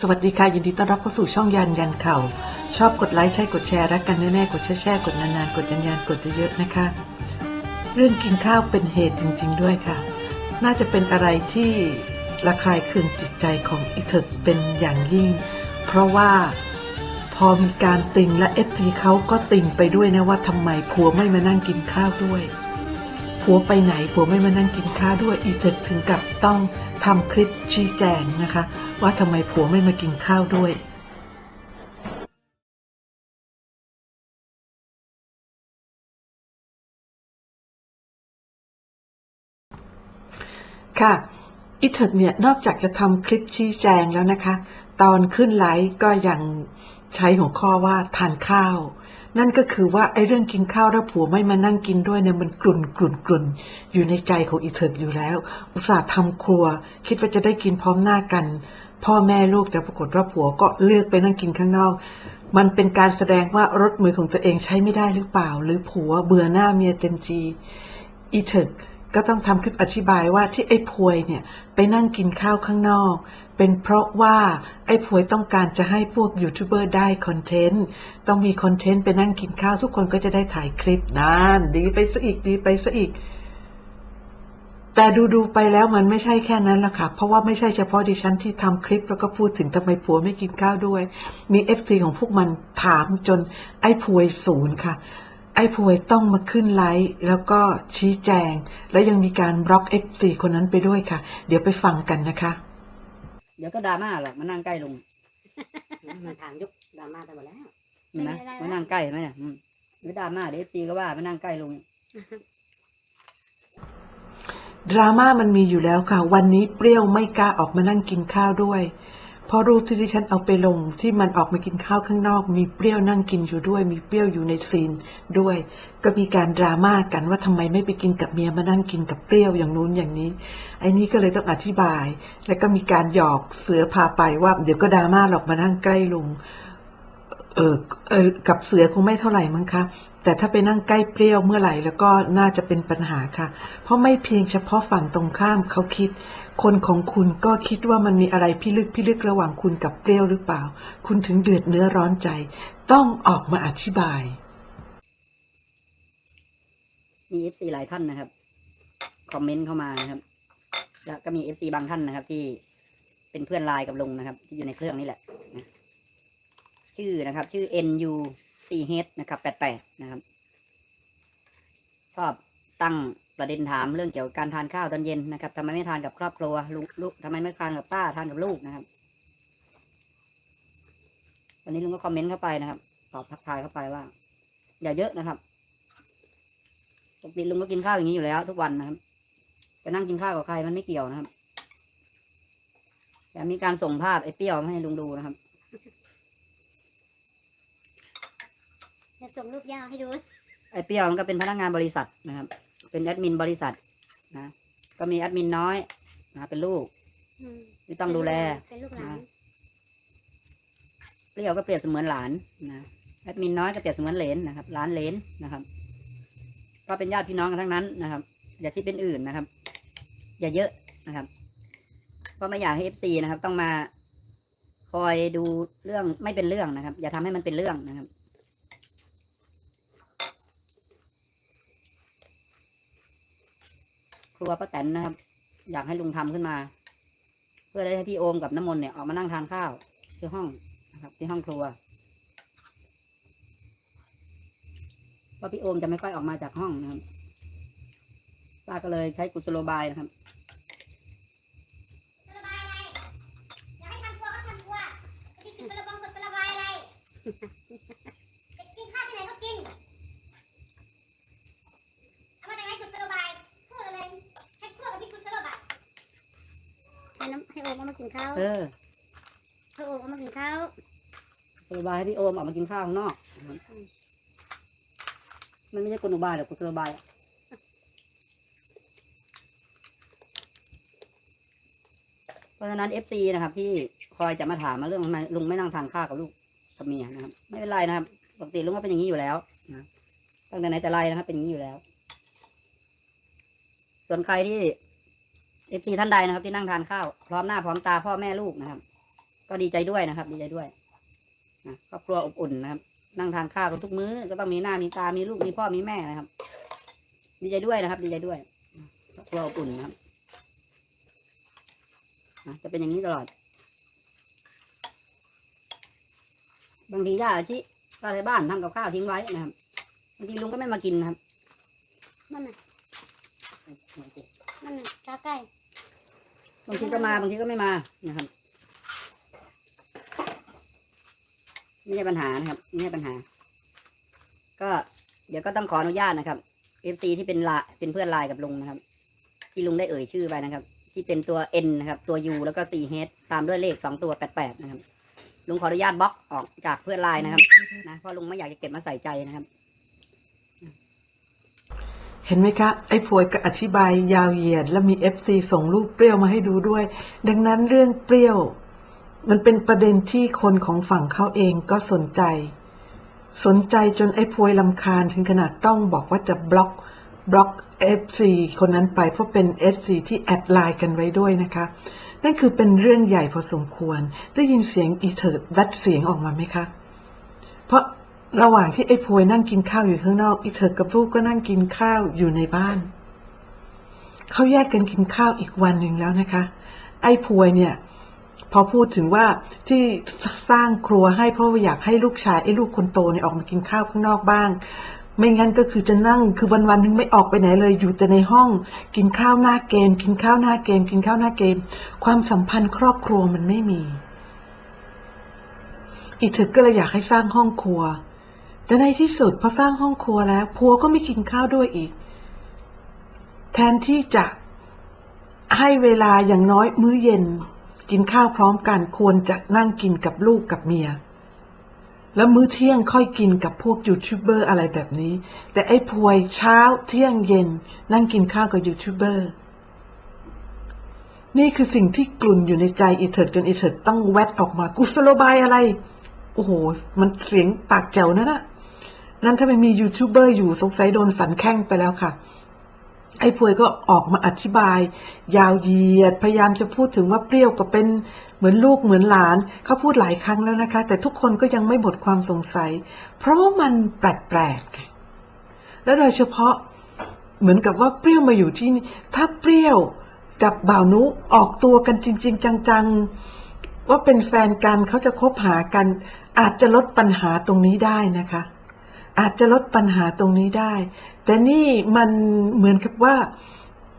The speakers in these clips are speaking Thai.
สวัสดีค่ะยินดีต้อนรับเข้าสู่ช่องยันยันเข่า ชอบกดไลค์ใช่กดแชร์รักกันแน่ๆกดแชร์แชร์กดนานๆ กดยันยันกดเยอะๆนะคะ เรื่องกินข้าวเป็นเหตุจริง ๆ ด้วยค่ะ น่าจะเป็นอะไรที่ระคายเคืองจิตใจของอีเถิกเป็นอย่างยิ่ง เพราะว่าพอมีการติงและเอฟซีเขาก็ติงไปด้วยนะว่าทำไมผัวไม่มานั่งกินข้าวด้วย ผัวไปไหนผัวไม่มานั่งกินข้าวด้วยอีเถิกถึงกับต้องทำคลิปชี้แจงนะคะ ว่าทำไมผัวไม่มากินข้าวด้วยค่ะอีเถิดเนี่ยนอกจากจะทำคลิปชี้แจงแล้วนะคะ ตอนขึ้นไลฟ์ก็ยังใช้หัวข้อว่าทานข้าว นั่นก็คือว่าไอ้เรื่องกินข้าวแล้วผัวไม่มานั่งกินด้วยเนี่ยมันกลุ่นกลุ่นกลุ่นอยู่ในใจของอีเถิดอยู่แล้ว อุตส่าห์ทำครัว คิดว่าจะได้กินพร้อมหน้ากัน พ่อแม่ลูกแต่ปรากฏว่าผัวก็เลือกไปนั่งกินข้างนอก มันเป็นการแสดงว่ารถมือของตัวเองใช้ไม่ได้หรือเปล่า หรือผัวเบื่อหน้าเมียเต็มจีอีเถิดก็ต้องทำคลิปอธิบายว่าที่ไอ้พวยเนี่ยไปนั่งกินข้าวข้างนอก เป็นเพราะว่าไอ้พวยต้องการจะให้พวกยูทูบเบอร์ได้คอนเทนต์ ต้องมีคอนเทนต์ไปนั่งกินข้าวทุกคนก็จะได้ถ่ายคลิปนั่นดีไปซะอีกดีไปซะอีก แต่ดูๆไปแล้วมันไม่ใช่แค่นั้นละค่ะ เพราะว่าไม่ใช่เฉพาะดิฉันที่ทำคลิปแล้วก็พูดถึงทำไมผัวไม่กินข้าวด้วย มีเอฟซีของพวกมันถามจนไอ้พวยศูนย์ค่ะไอ้พวยต้องมาขึ้นไลฟ์แล้วก็ชี้แจง และยังมีการบล็อกเอฟซีคนนั้นไปด้วยค่ะ เดี๋ยวไปฟังกันนะคะ เดี๋ยวก็ดราม่าหรอกมานั่งใกล้ลุงมันถามยุคดราม่าไปหมดแล้ว เห็นไหมไม่ได้มานั่งใกล้เห็นไหมเนี่ยอืมเดี๋ยวดราม่าเดี๋ยวซีก็ว่ามานั่งใกล้ลุง ดราม่ามันมีอยู่แล้วค่ะ วันนี้เปรี้ยวไม่กล้าออกมานั่งกินข้าวด้วย เพราะรูปที่ดิฉันเอาไปลงที่มันออกมากินข้าวข้างนอก มีเปรี้ยวนั่งกินอยู่ด้วย มีเปรี้ยวอยู่ในซีนด้วย ก็มีการดราม่ากันว่าทำไมไม่ไปกินกับเมียมานั่งกินกับเปรี้ยวอย่างนู้นอย่างนี้ไอ้นี่ก็เลยต้องอธิบาย แล้วก็มีการหยอกเสือพาไปว่า เดี๋ยวก็ดราม่าหรอกมานั่งใกล้ลุงเออเออกับเสือคงไม่เท่าไหร่มั้งคะ แต่ถ้าไปนั่งใกล้เปรี้ยวเมื่อไหร่แล้วก็น่าจะเป็นปัญหาค่ะ เพราะไม่เพียงเฉพาะฝั่งตรงข้ามเขาคิด คนของคุณก็คิดว่ามันมีอะไรพิลึกพิลึกระหว่างคุณกับเปรี้ยวหรือเปล่า คุณถึงเดือดเนื้อร้อนใจ ต้องออกมาอธิบาย มีเอฟซีหลายท่านนะครับ คอมเมนต์เข้ามานะครับ แล้วก็มีเอฟซีบางท่านนะครับ ที่เป็นเพื่อนไลน์กับลุงนะครับ ที่อยู่ในเครื่องนี่แหละ ชื่อนะครับ ชื่อ N U C H นะครับแปดแปดนะครับ ชอบตั้งประเด็นถามเรื่องเกี่ยวกับการทานข้าวตอนเย็นนะครับทำไมไม่ทานกับครอบครัวลูกลูกทำไมไม่ทานกับป้าทานกับลูกนะครับ วันนี้ลุงก็คอมเมนต์เข้าไปนะครับ ตอบทักทายเข้าไปว่า อย่าเยอะนะครับปกติลุงก็กินข้าวอย่างนี้อยู่แล้ว ทุกวันนะครับจะนั่งกินข้าวกับใครมันไม่เกี่ยวนะครับแต่มีการส่งภาพไอ้เปรี้ยวมาให้ลุงดูนะครับ จะส่งรูปยาวให้ดู ไอ้เปรี้ยวมันก็เป็นพนักงานบริษัทนะครับ เป็นแอดมินบริษัทนะ ก็มีแอดมินน้อยนะเป็นลูกอืมที่ต้องดูแล เป็นลูกหลาน เปรี้ยวก็เปรียบเสมือนหลานนะแอดมินน้อยก็เปรียบเสมือนเหลนนะครับหลานเหลนนะครับ ก็เป็นญาติพี่น้องกันทั้งนั้นนะครับ อย่าคิดเป็นอื่นนะครับ อย่าเยอะนะครับเพราะไม่อยากให้เอฟซีนะครับ ต้องมา คอยดูเรื่องไม่เป็นเรื่องนะครับ อย่าทำให้มันเป็นเรื่องนะครับ รัวป้าแตนนะครับ อยากให้ลุงทำขึ้นมา เพื่อได้ให้พี่โอมกับน้ำมนต์เนี่ยออกมานั่งทานข้าวที่ห้องนะครับ ที่ห้องครัวเพราะพี่โอมจะไม่ค่อยออกมาจากห้องนะครับป้าก็เลยใช้กุศโลบายนะครับ โอมเอามากินข้าวเออให้โอมเอามากินข้าวกุศโลบายให้พี่โอมออกมากินข้าวข้างนอกนะครับมันไม่ใช่กุศโลบายหรอกกุศโลบายอะเพราะฉะนั้นเอฟซีนะครับ ที่คอยจะมาถามมาเรื่องทำไมลุงไม่นั่งทานข้าวกับลูกกับเมียนะครับ ไม่เป็นไรนะครับปกติลุงก็เป็นอย่างนี้อยู่แล้วนะตั้งแต่ไหนแต่ไรนะครับ เป็นอย่างนี้อยู่แล้ว ส่วนใครที่ เอฟซีท่านใดนะครับ ที่นั่งทานข้าว พร้อมหน้าพร้อมตาพ่อแม่ลูกนะครับ ก็ดีใจด้วยนะครับ ดีใจด้วยนะครอบครัวอบอุ่นนะครับ นั่งทานข้าวกันทุกมื้อก็ต้องมีหน้ามีตามีลูกมีพ่อมีแม่นะครับ ดีใจด้วยนะครับ ดีใจด้วยครอบครัวอบอุ่นนะครับนะจะเป็นอย่างนี้ตลอด บางทีย่าอาชิก็ในบ้านทำกับข้าวทิ้งไว้นะครับบางทีลุงก็ไม่มากินนะครับมันน่ะมั นน่ะตาใกล้บางทีก็มาบางทีก็ไม่มานะครับไม่ใช่ปัญหานะครับไม่ใช่ปัญหา ก็เดี๋ยวก็ต้องขออนุญาตนะครับ FC ที่เป็นไลน์เป็นเพื่อนไลน์กับลุงนะครับ ที่ลุงได้เอ่ยชื่อไปนะครับ ที่เป็นตัว N นะครับ ตัว U แล้วก็ 4H ตามด้วยเลขสองตัว 88 นะครับ ลุงขออนุญาตบล็อกออกจากเพื่อนไลน์นะครับนะเพราะลุงไม่อยากจะเก็บมาใส่ใจนะครับ เห็นไหมคะ ไอ้พวยก็อธิบายยาวเหยียด แล้วมีเอฟซีส่งรูปเปรี้ยวมาให้ดูด้วย ดังนั้นเรื่องเปรี้ยว มันเป็นประเด็นที่คนของฝั่งเขาเองก็สนใจ สนใจจนไอ้พวยลำคาญถึงขนาดต้องบอกว่าจะบล็อกบล็อกเอฟซีคนนั้นไปเพราะเป็นเอฟซีที่แอดไลน์กันไว้ด้วยนะคะ นั่นคือเป็นเรื่องใหญ่พอสมควร ได้ยินเสียงอีเถิดดัดเสียงออกมาไหมคะ เพราะ ระหว่างที่ไอ้พวยนั่งกินข้าวอยู่ข้างนอกอีเถิดกับลูกก็นั่งกินข้าวอยู่ในบ้าน เขาแยกกันกินข้าวอีกวันหนึ่งแล้วนะคะ ไอ้พวยเนี่ย พอพูดถึงว่าที่สร้างครัวให้เพราะว่าอยากให้ลูกชายไอ้ลูกคนโตเนี่ยออกมากินข้าวข้างนอกบ้าง ไม่งั้นก็คือจะนั่งคือวันวันนึงไม่ออกไปไหนเลย อยู่แต่ในห้อง กินข้าวหน้าเกม กินข้าวหน้าเกม กินข้าวหน้าเกม ความสัมพันธ์ครอบครัวมันไม่มี อีถึกก็เลยอยากให้สร้างห้องครัว แต่ในที่สุดพอสร้างห้องครัวแล้วพัวก็ไม่กินข้าวด้วยอีก แทนที่จะให้เวลาอย่างน้อยมื้อเย็น กินข้าวพร้อมกันควรจะนั่งกินกับลูกกับเมีย แล้วมื้อเที่ยงค่อยกินกับพวกยูทูบเบอร์อะไรแบบนี้ แต่ไอ้พวยเช้าเที่ยงเย็น นั่งกินข้าวกับยูทูบเบอร์นี่คือสิ่งที่กลุ่นอยู่ในใจอีเถิดจนอีเถิดต้องแวดออกมากุศโลบายอะไร โอ้โห มันเสียงปากแจ๋วนั่นนะ นั่นถ้าไม่มียูทูบเบอร์อยู่สงสัยโดนสันแข้งไปแล้วค่ะ ไอ้พวยก็ออกมาอธิบาย ยาวเหยียดพยายามจะพูดถึงว่าเปรี้ยวก็เป็นเหมือนลูกเหมือนหลาน เขาพูดหลายครั้งแล้วนะคะ แต่ทุกคนก็ยังไม่หมดความสงสัย เพราะว่ามันแปลกๆและโดยเฉพาะเหมือนกับว่าเปรี้ยวมาอยู่ที่นี่ถ้าเปรี้ยวกับบ่าวนุออกตัวกันจริง ๆ จังๆ ว่าเป็นแฟนกันเขาจะคบหากัน อาจจะลดปัญหาตรงนี้ได้นะคะ อาจจะลดปัญหาตรงนี้ได้ แต่นี่มันเหมือนกับว่า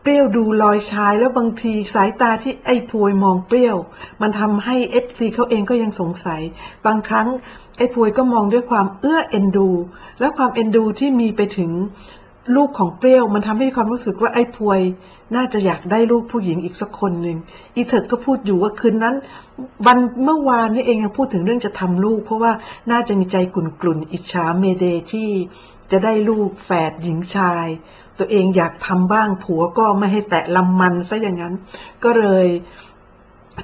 เปรี้ยวดูลอยชายแล้วบางทีสายตาที่ไอ้พวยมองเปรี้ยว มันทำให้เอฟซีเขาเองก็ยังสงสัย บางครั้งไอ้พวยก็มองด้วยความเอื้อเอ็นดู และความเอ็นดูที่มีไปถึง ลูกของเปรี้ยวมันทำให้ความรู้สึกว่าไอ้พวย น่าจะอยากได้ลูกผู้หญิงอีกสักคนหนึ่งอีเถิดก็พูดอยู่ว่าคืนนั้น วันเมื่อวานนี้เองยังพูดถึงเรื่องจะทำลูก เพราะว่าน่าจะมีใจกลุ่นๆอิจฉาเมเดที่จะได้ลูกแฝดหญิงชาย ตัวเองอยากทำบ้างผัวก็ไม่ให้แตะลำมันซะอย่างนั้น ก็เลย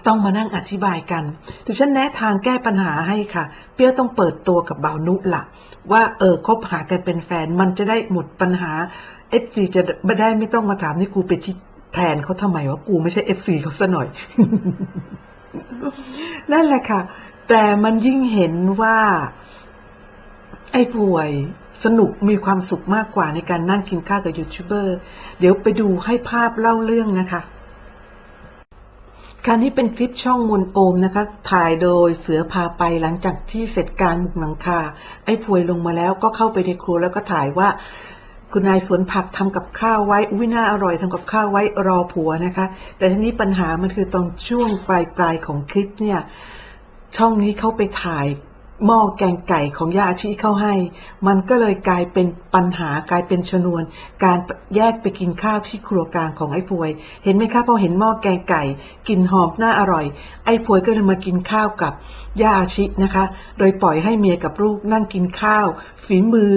ต้องมานั่งอธิบายกันดิฉันแนะทางแก้ปัญหาให้ค่ะ เปรี้ยวต้องเปิดตัวกับบาวนุละ ว่าเออคบหากันเป็นแฟนมันจะได้หมดปัญหาเอฟซีจะไม่ได้ไม่ต้องมาถามนี่กูไปที่แทนเขาทำไมว่ากูไม่ใช่เอฟซีเขาซะหน่อย นั่นแหละค่ะ แต่มันยิ่งเห็นว่า ไอ้ป่วยสนุกมีความสุขมากกว่าในการนั่งกินข้าวกับยูทูบเบอร์ เดี๋ยวไปดูให้ภาพเล่าเรื่องนะคะ คราวนี้เป็นคลิปช่องมนโอมนะคะ ถ่ายโดยเสือพาไปหลังจากที่เสร็จการมุกหลังคา ไอ้พวยลงมาแล้วก็เข้าไปในครัวแล้วก็ถ่ายว่า คุณนายสวนผักทำกับข้าวไว้ อุ้ยน่าอร่อยทำกับข้าวไว้รอผัวนะคะ แต่ทีนี้ปัญหามันคือตอนช่วงปลายปลายของคลิปเนี่ย ช่องนี้เขาไปถ่าย หม้อแกงไก่ของยาอาชีเข้าให้ มันก็เลยกลายเป็นปัญหากลายเป็นชนวน การแยกไปกินข้าวที่ครัวกลางของไอ้พวย เห็นไหมคะพอเห็นหม้อแกงไก่กลิ่นหอมน่าอร่อย ไอ้พวยก็เลยมากินข้าวกับยาอาชินะคะ โดยปล่อยให้เมียกับลูกนั่งกินข้าว ฝีมือ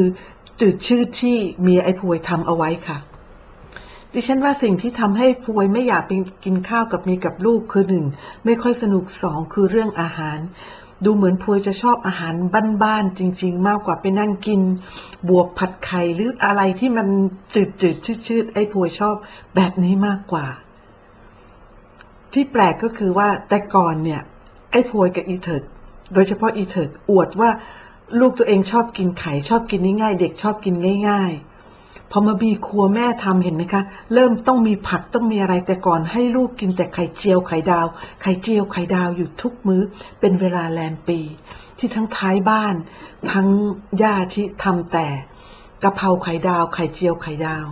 จืดชืดที่เมียไอ้พวยทำเอาไว้ค่ะ ดิฉันว่าสิ่งที่ทำให้พวยไม่อยากไปกินข้าวกับเมียกับลูกคือหนึ่งไม่ค่อยสนุกสองคือเรื่องอาหาร ดูเหมือนพวยจะชอบอาหารบ้านๆจริง ๆ มากกว่าไปนั่งกิน บวกผัดไข่หรืออะไรที่มันจืดๆชืดๆไอ้พวยชอบแบบนี้มากกว่า ที่แปลกก็คือว่าแต่ก่อนเนี่ย ไอ้พวยกับอีเถิดโดยเฉพาะอีเถิดอวดว่าลูกตัวเองชอบกินไข่ชอบกินง่ายๆเด็กชอบกินง่าย ๆ พอมามีครัวแม่ทำเห็นไหมคะ เริ่มต้องมีผักต้องมีอะไรแต่ก่อนให้ลูกกินแต่ไข่เจียวไข่ดาว ไข่เจียวไข่ดาวอยู่ทุกมื้อ เป็นเวลาแรมปี ที่ทั้งท้ายบ้าน ทั้งย่าชิทำแต่กะเพราไข่ดาว ไข่เจียวไข่ดาว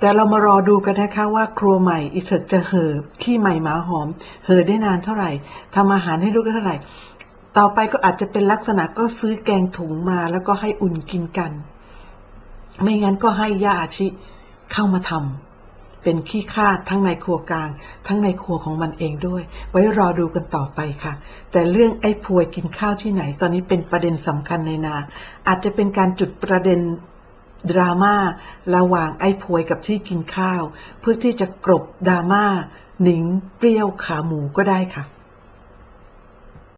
แต่เรามารอดูกันนะคะว่าครัวใหม่อีเถิดจะเห่อขี้ใหม่หมาหอม เห่อได้นานเท่าไหร่ทำอาหารให้ลูกได้เท่าไหร่ ต่อไปก็อาจจะเป็นลักษณะก็ซื้อแกงถุงมาแล้วก็ให้อุ่นกินกัน ไม่งั้นก็ให้ย่าอาชิเข้ามาทำเป็นขี้ข้าทั้งในครัวกลาง ทั้งในครัวของมันเองด้วย ไว้รอดูกันต่อไปค่ะ แต่เรื่องไอ้พวยกินข้าวที่ไหน ตอนนี้เป็นประเด็นสำคัญในนา อาจจะเป็นการจุดประเด็นดราม่าระหว่างไอ้พวยกับที่กินข้าว เพื่อที่จะกลบดราม่าหนิงเปรี้ยวขาหมูก็ได้ค่ะ